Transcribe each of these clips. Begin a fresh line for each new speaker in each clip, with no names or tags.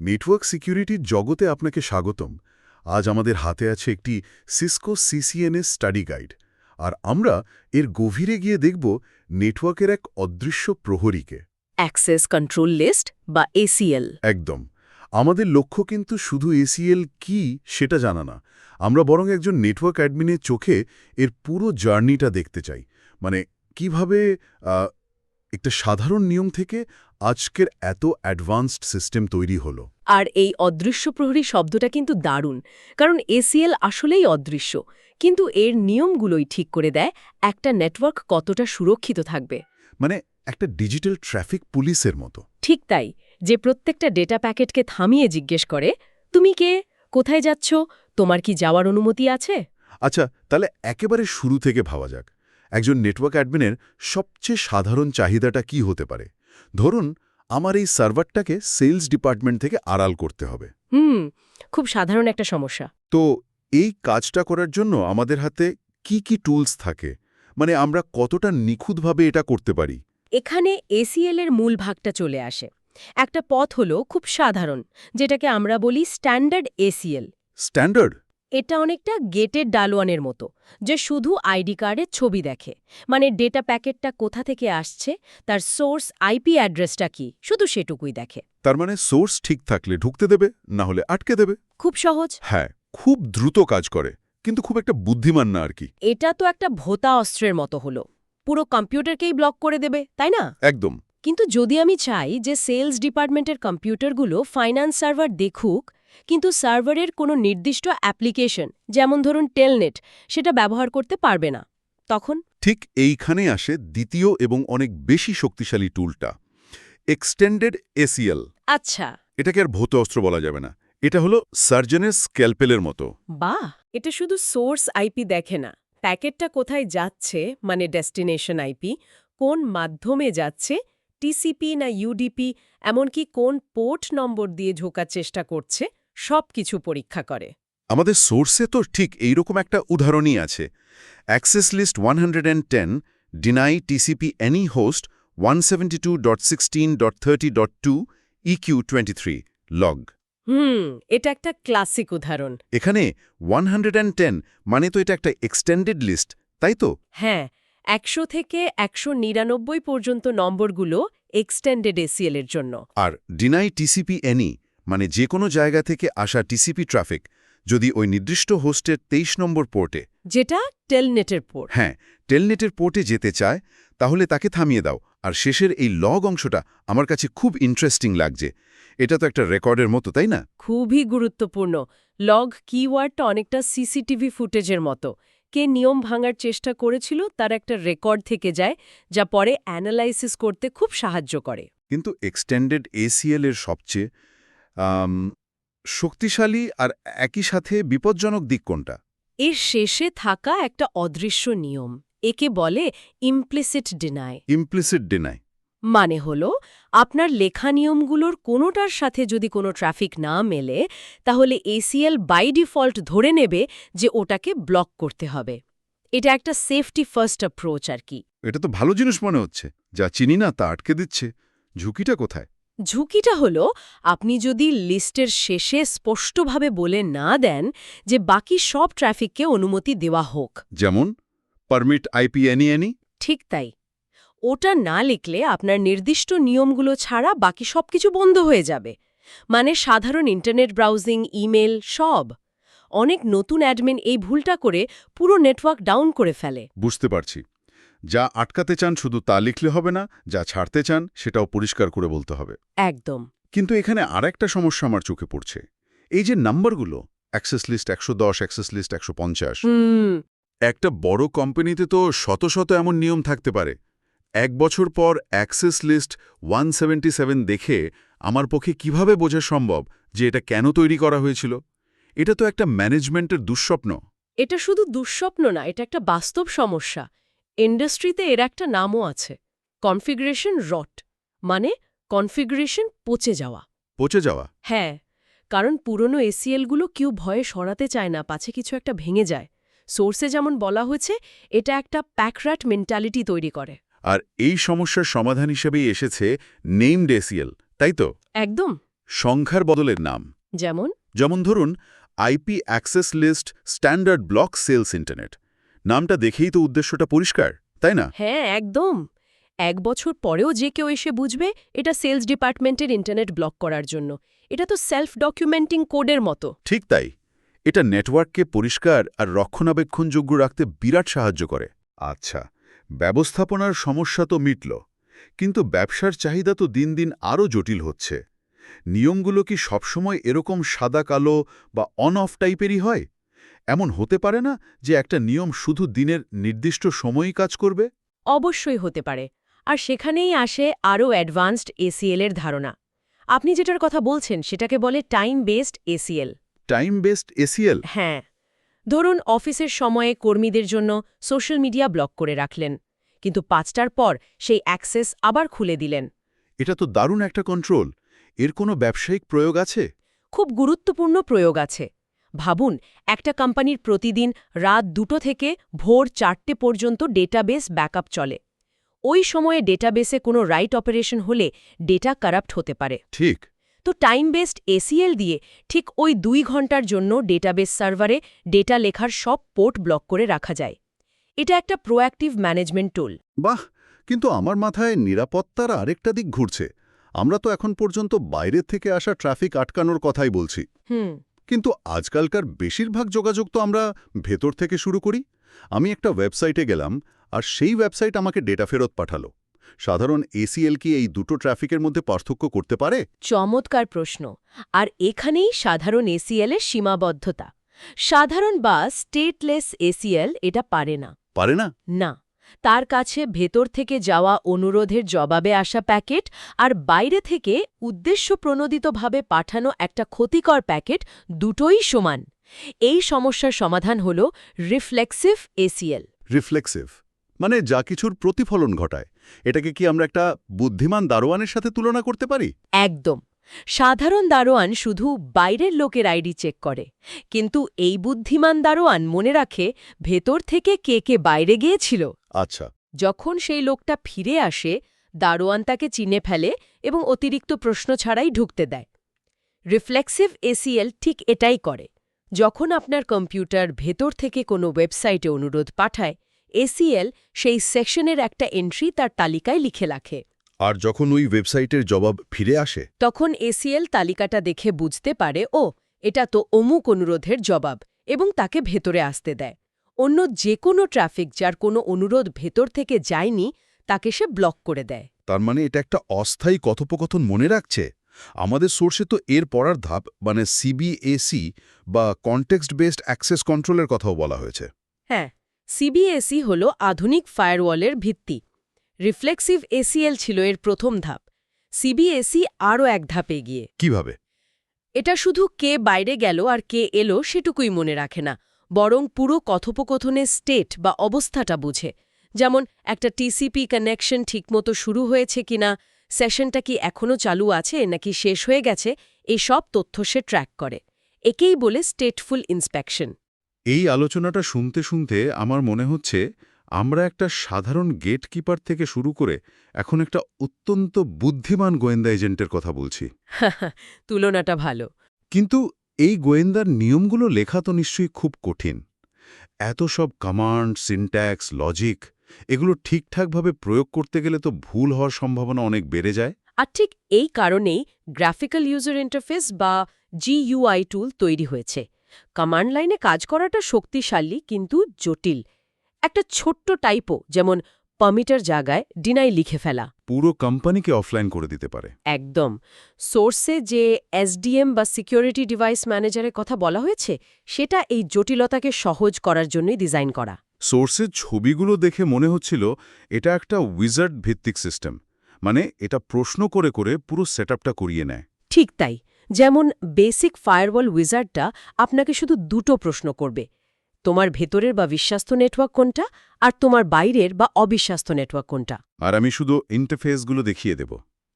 Network সিকিউরিটির জগতে আপনাকে স্বাগতম। আজ আমাদের হাতে আছে একটি সিসকো সিসিএনএস স্টাডি গাইড। আর আমরা এর গভীরে গিয়ে দেখব নেটওয়ার্কের এক অদৃশ্য প্রহরীকে।
অ্যাক্সেস কন্ট্রোল লিস্ট বা এসিএল।
একদম। আমাদের লক্ষ্য কিন্তু শুধু এসিএল কি সেটা জানা না। আমরা বরং একজন নেটওয়ার্ক অ্যাডমিনের চোখে এর পুরো জার্নিটা দেখতে চাই। মানে কীভাবে একটা সাধারণ নিয়ম থেকে আজকের এত অ্যাডভান্সড সিস্টেম তৈরি হলো।
আর এই অদৃশ্য প্রহরী শব্দটা কিন্তু দারুণ কারণ এসিএল আসলেই অদৃশ্য কিন্তু এর নিয়মগুলোই ঠিক করে দেয় একটা নেটওয়ার্ক কতটা সুরক্ষিত থাকবে।
মানে একটা ডিজিটাল ট্রাফিক পুলিশের মতো।
ঠিক তাই যে প্রত্যেকটা ডেটা প্যাকেটকে থামিয়ে জিজ্ঞেস করে তুমি কে? কোথায় যাচ্ছ? তোমার কি যাওয়ার অনুমতি আছে?
আচ্ছা তাহলে একেবারে শুরু থেকে ভাবা যাক একজন নেটওয়ার্ক অ্যাডমিনের সবচেয়ে সাধারণ চাহিদাটা কি হতে পারে? ধরুন আমার এই সার্ভারটাকে সেলস ডিপার্টমেন্ট থেকে আড়াল করতে হবে।
হুম খুব সাধারণ একটা সমস্যা।
তো এই কাজটা করার জন্য আমাদের হাতে কি কি টুলস থাকে? মানে আমরা কতটা নিখুঁতভাবে এটা করতে পারি?
এখানে এসিএল এর মূল ভাগটা চলে আসে। একটা পথ হলো খুব সাধারণ যেটাকে আমরা বলি স্ট্যান্ডার্ড এসিএল
স্ট্যান্ডার্ড?
এটা অনেকটা গেটের ডালোয়ানের মতো যে শুধু আইডি কার্ডের ছবি দেখে। মানে ডেটা প্যাকেটটা কোথা থেকে আসছে তার সোর্স আইপি অ্যাড্রেসটা কি শুধু সেটুকুই দেখে।
তার মানে সোর্স ঠিক থাকলে ঢুকতে দেবে না হলে আটকে দেবে।
খুব সহজ।
হ্যাঁ খুব দ্রুত কাজ করে কিন্তু খুব একটা বুদ্ধিমান না আর কি।
এটা তো একটা ভোতা অস্ত্রের মতো হলো। পুরো কম্পিউটারকেই ব্লক করে দেবে তাই না?
একদম।
কিন্তু যদি আমি চাই যে সেলস ডিপার্টমেন্টের কম্পিউটারগুলো ফাইন্যান্স সার্ভার দেখুক কিন্তু সার্ভারের কোনো নির্দিষ্ট অ্যাপ্লিকেশন যেমন ধরুন টেলনেট সেটা ব্যবহার করতে পারবে না। তখন?
ঠিক এইখানে আসে দ্বিতীয় এবং অনেক বেশি শক্তিশালী টুলটা এক্সটেন্ডেড এসিএল।
আচ্ছা।
এটাকে আর ভৌত অস্ত্র বলা যাবে না। এটা হলো সার্জনের স্ক্যালপেলের মতো।
বাহ! এটা শুধু সোর্স আইপি দেখে না। প্যাকেটটা কোথায় যাচ্ছে মানে ডেস্টিনেশন আইপি কোন মাধ্যমে যাচ্ছে টিসিপি না ইউডিপি এমনকি কোন পোর্ট নম্বর দিয়ে ঝোকার চেষ্টা করছে সব কিছু পরীক্ষা করে।
আমাদের সোর্সে তো ঠিক এইরকম একটা উদাহরণই আছে। Access list one deny TCP any host one EQ twenty log
hmm এটা একটা ক্লাসিক উদাহরণ।
এখানে ওয়ান মানে তো এটা একটা এক্সটেন্ডেড লিস্ট তাই তো?
হ্যাঁ একশো থেকে একশো নিরানব্বই পর্যন্ত নম্বরগুলো এক্সটেন্ডেড এসিএল এর জন্য।
আর ডিনাই টিসিপি এনি মানে যে কোনো জায়গা থেকে আসা টিসিপি ট্রাফিক যদি ওই নির্দিষ্ট হোস্টের তেইশ নম্বর পোর্টে
যেটা টেলনেটের পোর্ট।
হ্যাঁ টেলনেটের পোর্টে যেতে চায় তাহলে তাকে থামিয়ে দাও। আর শেষের এই লগ অংশটা আমার কাছে খুব ইন্টারেস্টিং লাগছে। এটা তো একটা রেকর্ডের মতো তাই না?
খুবই গুরুত্বপূর্ণ। লগ কিওয়ার্ডটা অনেকটা সিসিটিভি ফুটেজের মতো। কে নিয়ম ভাঙার চেষ্টা করেছিল তার একটা রেকর্ড থেকে যায় যা পরে অ্যানালাইসিস করতে খুব সাহায্য করে।
কিন্তু এক্সটেন্ডেড এসিএল এর সবচেয়ে শক্তিশালী আর একই সাথে বিপজ্জনক দিক কোনটা?
এর শেষে থাকা একটা অদৃশ্য নিয়ম একে বলে ইমপ্লিসিট ডিনাই
ইমপ্লিসিট ডিনাই
মানে হল আপনার লেখা নিয়মগুলোর কোনোটার সাথে যদি কোনো ট্রাফিক না মেলে তাহলে এসিএল বাই ডিফল্ট ধরে নেবে যে ওটাকে ব্লক করতে হবে। এটা একটা সেফটি ফার্স্ট অ্যাপ্রোচ আর কি।
এটা তো ভালো জিনিস মনে হচ্ছে যা চিনি না তা আটকে দিচ্ছে। ঝুঁকিটা কোথায়?
ঝুঁকিটা হলো আপনি যদি লিস্টের শেষে স্পষ্টভাবে বলে না দেন যে বাকি সব ট্রাফিককে অনুমতি দেওয়া হোক।
যেমন পারমিট আইপি এনি এনি।
ঠিক তাই। ওটা না লিখলে আপনার নির্দিষ্ট নিয়মগুলো ছাড়া বাকি সবকিছু বন্ধ হয়ে যাবে। মানে সাধারণ ইন্টারনেট ব্রাউজিং ইমেল সব। অনেক নতুন অ্যাডমিন এই ভুলটা করে পুরো নেটওয়ার্ক ডাউন করে ফেলে।
বুঝতে পারছি। যা আটকাতে চান শুধু তা লিখলে হবে না যা ছাড়তে চান সেটাও পরিষ্কার করে বলতে হবে।
একদম।
কিন্তু এখানে আর একটা সমস্যা আমার চোখে পড়ছে। এই যে নাম্বারগুলো অ্যাক্সেস লিস্ট একশো দশ অ্যাক্সেস লিস্ট একশো পঞ্চাশ একটা বড় কোম্পানিতে তো শত শত এমন নিয়ম থাকতে পারে। এক বছর পর access list one seventy seven দেখে আমার পক্ষে কীভাবে বোঝা সম্ভব যে এটা কেন তৈরি করা হয়েছিল? এটা তো একটা ম্যানেজমেন্টের দুঃস্বপ্ন।
এটা শুধু দুঃস্বপ্ন না এটা একটা বাস্তব সমস্যা। ইন্ডাস্ট্রিতে এর একটা নামও আছে কনফিগারেশন রট মানে কনফিগারেশন পচে যাওয়া।
পচে যাওয়া?
হ্যাঁ কারণ পুরনো এসিএলগুলো কেউ ভয়ে সরাতে চায় না পাছে কিছু একটা ভেঙে যায়। সোর্সে যেমন বলা হয়েছে এটা একটা প্যাকরাট মেন্টালিটি তৈরি করে।
আর এই সমস্যার সমাধান হিসেবেই এসেছে নেমড এসিএল তাই তো?
একদম।
সংখ্যার বদলের নাম।
যেমন?
যেমন ধরুন IP access list standard block sales internet. নামটা দেখেই তো উদ্দেশ্যটা পরিষ্কার তাই না?
হ্যাঁ একদম। এক বছর পরেও যে কেউ এসে বুঝবে এটা সেলস ডিপার্টমেন্টের ইন্টারনেট ব্লক করার জন্য। এটা তো সেলফ ডকুমেন্টিং কোডের মতো।
ঠিক তাই। এটা নেটওয়ার্ককে পরিষ্কার আর রক্ষণাবেক্ষণযোগ্য রাখতে বিরাট সাহায্য করে। আচ্ছা ব্যবস্থাপনার সমস্যা তো মিটল কিন্তু ব্যবসার চাহিদা তো দিন দিন আরও জটিল হচ্ছে। নিয়মগুলো কি সবসময় এরকম সাদা কালো বা অন অফ টাইপেরই হয়? এমন হতে পারে না যে একটা নিয়ম শুধু দিনের নির্দিষ্ট সময়ই কাজ করবে?
অবশ্যই হতে পারে। আর সেখানেই আসে আরও অ্যাডভান্সড এসিএল এর ধারণা। আপনি যেটার কথা বলছেন সেটাকে বলে time based ACL
time based ACL
হ্যাঁ। ধরুন অফিসের সময়ে কর্মীদের জন্য সোশ্যাল মিডিয়া ব্লক করে রাখলেন কিন্তু পাঁচটার পর সেই অ্যাক্সেস আবার খুলে দিলেন।
এটা তো দারুণ একটা কন্ট্রোল। এর কোনো ব্যবসায়িক প্রয়োগ আছে?
খুব গুরুত্বপূর্ণ প্রয়োগ আছে। ভাবুন একটা কোম্পানির প্রতিদিন রাত দুটো থেকে ভোর চারটে পর্যন্ত ডেটাবেস ব্যাকআপ চলে। ওই সময়ে ডেটাবেসে কোনো রাইট অপারেশন হলে ডেটা কারাপ্ট হতে পারে।
ঠিক।
তো টাইম বেসড এসিএল দিয়ে ঠিক ওই দুই ঘণ্টার জন্য ডেটাবেস সার্ভারে ডেটা লেখার সব পোর্ট ব্লক করে রাখা যায়। এটা একটা প্রোঅ্যাক্টিভ ম্যানেজমেন্ট টুল।
বাহ! কিন্তু আমার মাথায় নিরাপত্তার আরেকটা দিক ঘুরছে। আমরা তো এখন পর্যন্ত বাইরের থেকে আসা ট্রাফিক আটকানোর কথাই বলছি।
হুম।
কিন্তু আজকালকার বেশিরভাগ যোগাযোগ তো আমরা ভেতর থেকে শুরু করি। আমি একটা ওয়েবসাইটে গেলাম আর সেই ওয়েবসাইট আমাকে ডেটা ফেরত পাঠালো। সাধারণ এসিএল কি এই দুটো ট্রাফিকের মধ্যে পার্থক্য করতে পারে?
চমৎকার প্রশ্ন। আর এখানেই সাধারণ এসিএল এর সীমাবদ্ধতা। সাধারণ বা স্টেটলেস এসিএল এটা পারে না।
পারে না?
না। তার কাছে ভেতর থেকে যাওয়া অনুরোধের জবাবে আসা প্যাকেট আর বাইরে থেকে উদ্দেশ্যপ্রণোদিতভাবে পাঠানো একটা ক্ষতিকর প্যাকেট দুটোই সমান। এই সমস্যার সমাধান হল রিফ্লেক্সিভ এসিএল।
রিফ্লেক্সিভ মানে যা কিছুর প্রতিফলন ঘটায়। এটাকে কি আমরা একটা বুদ্ধিমান দারোয়ানের সাথে তুলনা করতে পারি?
একদম। সাধারণ দারোয়ান শুধু বাইরের লোকের আইডি চেক করে কিন্তু এই বুদ্ধিমান দারোয়ান মনে রাখে ভেতর থেকে কে কে বাইরে গিয়েছিল।
আচ্ছা।
যখন সেই লোকটা ফিরে আসে দারোয়ান তাকে চিনে ফেলে এবং অতিরিক্ত প্রশ্ন ছাড়াই ঢুকতে দেয়। রিফ্লেক্সিভ এসিএল ঠিক এটাই করে যখন আপনার কম্পিউটার ভেতর থেকে কোনো ওয়েবসাইটে অনুরোধ পাঠায় এসিএল সেই সেকশনের একটা এন্ট্রি তার তালিকায় লিখে রাখে।
আর যখন ওই ওয়েবসাইটের জবাব ফিরে আসে
তখন এসিএল তালিকাটা দেখে বুঝতে পারে ও এটা তো অমুক অনুরোধের জবাব এবং তাকে ভেতরে আসতে দেয়। অন্য যে কোনো ট্রাফিক যার কোনো অনুরোধ ভেতর থেকে যায়নি তাকে সে ব্লক করে দেয়।
তার মানে এটা একটা অস্থায়ী কথোপকথন মনে রাখছে? আমাদের সোর্সে তো এর পড়ার ধাপ মানে সিবিএসি বা কনটেক্সট বেসড অ্যাক্সেস কন্ট্রোলের কথাও বলা হয়েছে।
হ্যাঁ সিবিএসই হল আধুনিক ফায়ারওয়ালের ভিত্তি। রিফ্লেক্সিভ এসিএল ছিল এর প্রথম ধাপ। সিবিএসই আরও এক ধাপে গিয়ে
কীভাবে?
এটা শুধু কে বাইরে গেল আর কে এলো সেটুকুই মনে রাখে না বরং পুরো কথোপকথনের স্টেট বা অবস্থাটা বুঝে। যেমন একটা টিসিপি কানেকশন ঠিকমতো শুরু হয়েছে কিনা সেশনটা কি এখনও চালু আছে নাকি শেষ হয়ে গেছে এই সব তথ্য সে ট্র্যাক করে। একেই বলে স্টেটফুল ইন্সপেকশন।
এই আলোচনাটা শুনতে শুনতে আমার মনে হচ্ছে আমরা একটা সাধারণ গেট কিপার থেকে শুরু করে এখন একটা অত্যন্ত বুদ্ধিমান গোয়েন্দা এজেন্টের কথা বলছি।
তুলনাটা ভালো।
কিন্তু এই গোয়েন্দার নিয়মগুলো লেখা তো নিশ্চয়ই খুব কঠিন। এত সব কমান্ড সিনট্যাক্স লজিক এগুলো ঠিকঠাকভাবে প্রয়োগ করতে গেলে তো ভুল হওয়ার সম্ভাবনা অনেক বেড়ে যায়।
আর ঠিক এই কারণেই গ্রাফিক্যাল ইউজার ইন্টারফেস বা জিইউআই টুল তৈরি হয়েছে। কমান্ড লাইনে কাজ করাটা শক্তিশালী কিন্তু জটিল। একটা ছোট্ট টাইপও যেমন পামিটার জায়গায় ডিনাই লিখে ফেলা।
পুরো কোম্পানিকে অফলাইন করে দিতে পারে।
একদম। সোর্সে যে এসডিএম বা সিকিউরিটি ডিভাইস ম্যানেজারের কথা বলা হয়েছে সেটা এই জটিলতাকে সহজ করার জন্যই ডিজাইন করা।
সোর্সের ছবিগুলো দেখে মনে হচ্ছিল এটা একটা উইজার্ড ভিত্তিক সিস্টেম মানে এটা প্রশ্ন করে করে পুরো সেটআপটা করিয়ে নেয়।
ঠিক তাই। যেমন বেসিক ফায়ারওয়াল উইজার্ডটা আপনাকে শুধু দুটো প্রশ্ন করবে তোমার ভেতরের বা বিশ্বাস্ত নেটওয়ার্ক কোনটা? আর তোমার বাইরের বা অবিশ্বাস্ত নেটওয়ার্ক কোনটা?
আর আমি শুধু ইন্টারফেসগুলো দেখিয়ে দেব।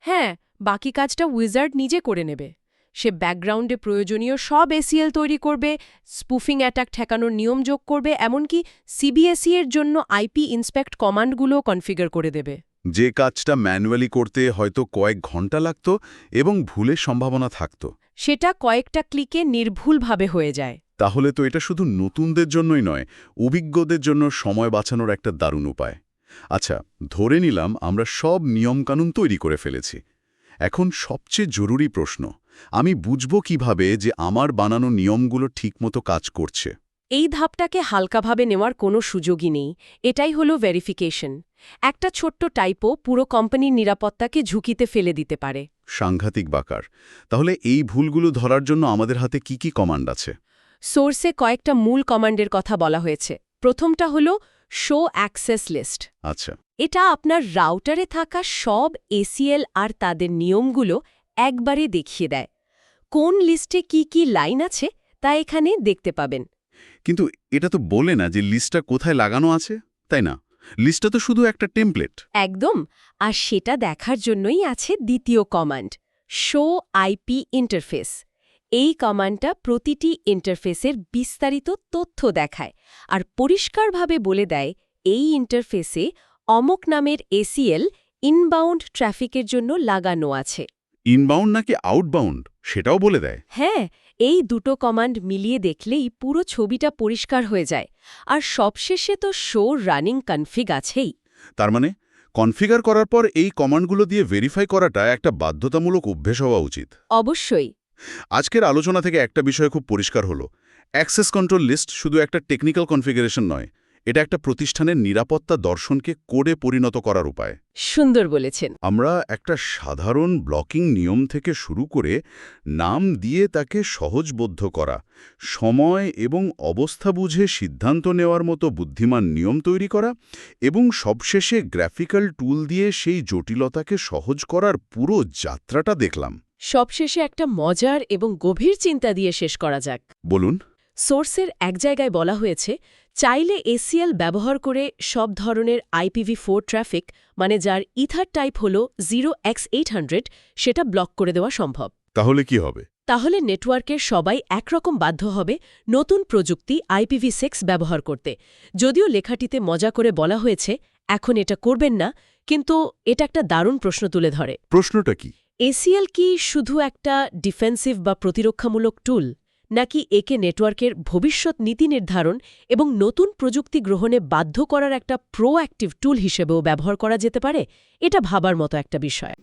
হ্যাঁ বাকি কাজটা উইজার্ড নিজে করে নেবে। সে ব্যাকগ্রাউন্ডে প্রয়োজনীয় সব এসিএল তৈরি করবে স্পুফিং অ্যাটাক ঠেকানোর নিয়ম যোগ করবে এমনকি সিবিএসই এর জন্য আইপি ইন্সপেক্ট কমান্ডগুলো কনফিগার করে দেবে।
যে কাজটা ম্যানুয়ালি করতে হয়তো কয়েক ঘণ্টা লাগত এবং ভুলের সম্ভাবনা থাকত।
সেটা কয়েকটা ক্লিকে নির্ভুলভাবে হয়ে যায়।
তাহলে তো এটা শুধু নতুনদের জন্যই নয় অভিজ্ঞদের জন্য সময় বাঁচানোর একটা দারুণ উপায়। আচ্ছা ধরে নিলাম আমরা সব নিয়মকানুন তৈরি করে ফেলেছি। এখন সবচেয়ে জরুরি প্রশ্ন আমি বুঝব কীভাবে যে আমার বানানো নিয়মগুলো ঠিকমতো কাজ করছে?
এই ধাপটাকে হালকাভাবে নেওয়ার কোনো সুযোগই নেই এটাই হলো ভেরিফিকেশন একটা ছোট্ট টাইপও পুরো কোম্পানির নিরাপত্তাকে ঝুঁকিতে ফেলে দিতে পারে।
সাংঘাতিক বাকার। তাহলে এই ভুলগুলো ধরার জন্য আমাদের হাতে কি কি কমান্ড আছে?
সোর্সে কয়েকটা মূল কমান্ডের কথা বলা হয়েছে। প্রথমটা হলো শো অ্যাক্সেস লিস্ট।
আচ্ছা।
এটা আপনার রাউটারে থাকা সব এসিএল আর তাদের নিয়মগুলো একবারে দেখিয়ে দেয়। কোন লিস্টে কি কি লাইন আছে তা এখানে দেখতে পাবেন।
কিন্তু এটা তো বলে না যে লিস্টটা কোথায় লাগানো আছে তাই না? লিস্টটা তো শুধু একটা টেমপ্লেট।
একদম। আর সেটা দেখার জন্যই আছে দ্বিতীয় কমান্ড শো আইপি ইন্টারফেস। এই কমান্ডটা প্রতিটি ইন্টারফেসের বিস্তারিত তথ্য দেখায় আর পরিষ্কারভাবে বলে দেয় এই ইন্টারফেসে অমক নামের এসিএল ইনবাউন্ড ট্রাফিকের জন্য লাগানো আছে।
ইনবাউন্ড নাকি আউটবাউন্ড সেটাও বলে দেয়।
হ্যাঁ এই দুটো কমান্ড মিলিয়ে দেখলেই পুরো ছবিটা পরিষ্কার হয়ে যায়। আর সবশেষে তো শো রানিং কনফিগ আছেই।
তার মানে কনফিগার করার পর এই কমান্ডগুলো দিয়ে ভেরিফাই করাটা একটা বাধ্যতামূলক অভ্যেস হওয়া উচিত।
অবশ্যই।
আজকের আলোচনা থেকে একটা বিষয় খুব পরিষ্কার হলো। অ্যাক্সেস কন্ট্রোল লিস্ট শুধু একটা টেকনিক্যাল কনফিগারেশন নয় এটা একটা প্রতিষ্ঠানের নিরাপত্তা দর্শনকে কোডে পরিণত করার উপায়।
সুন্দর বলেছেন।
আমরা একটা সাধারণ ব্লকিং নিয়ম থেকে শুরু করে নাম দিয়ে তাকে সহজবোধ্য করা সময় এবং অবস্থা বুঝে সিদ্ধান্ত নেওয়ার মতো বুদ্ধিমান নিয়ম তৈরি করা এবং সবশেষে গ্রাফিক্যাল টুল দিয়ে সেই জটিলতাকে সহজ করার পুরো যাত্রাটা দেখলাম।
সবশেষে একটা মজার এবং গভীর চিন্তা দিয়ে শেষ করা যাক।
বলুন।
সোর্সের এক জায়গায় বলা হয়েছে চাইলে এসিএল ব্যবহার করে সব ধরনের আইপিভি ফোর ট্রাফিক মানে যার ইথার টাইপ হল জিরো এক্স এইট সেটা ব্লক করে দেওয়া সম্ভব।
তাহলে কি হবে?
তাহলে নেটওয়ার্কের সবাই একরকম বাধ্য হবে নতুন প্রযুক্তি আইপিভি সিক্স ব্যবহার করতে। যদিও লেখাটিতে মজা করে বলা হয়েছে এখন এটা করবেন না কিন্তু এটা একটা দারুণ প্রশ্ন তুলে ধরে।
প্রশ্নটা কি?
এসিএল কি শুধু একটা ডিফেন্সিভ বা প্রতিরক্ষামূলক টুল, নাকি একে নেটওয়ার্কের ভবিষ্যৎ নীতি নির্ধারণ এবং নতুন প্রযুক্তি গ্রহণে বাধ্য করার একটা প্রোঅ্যাক্টিভ টুল হিসেবেও ব্যবহার করা যেতে পারে? এটা ভাবার মতো একটা বিষয়।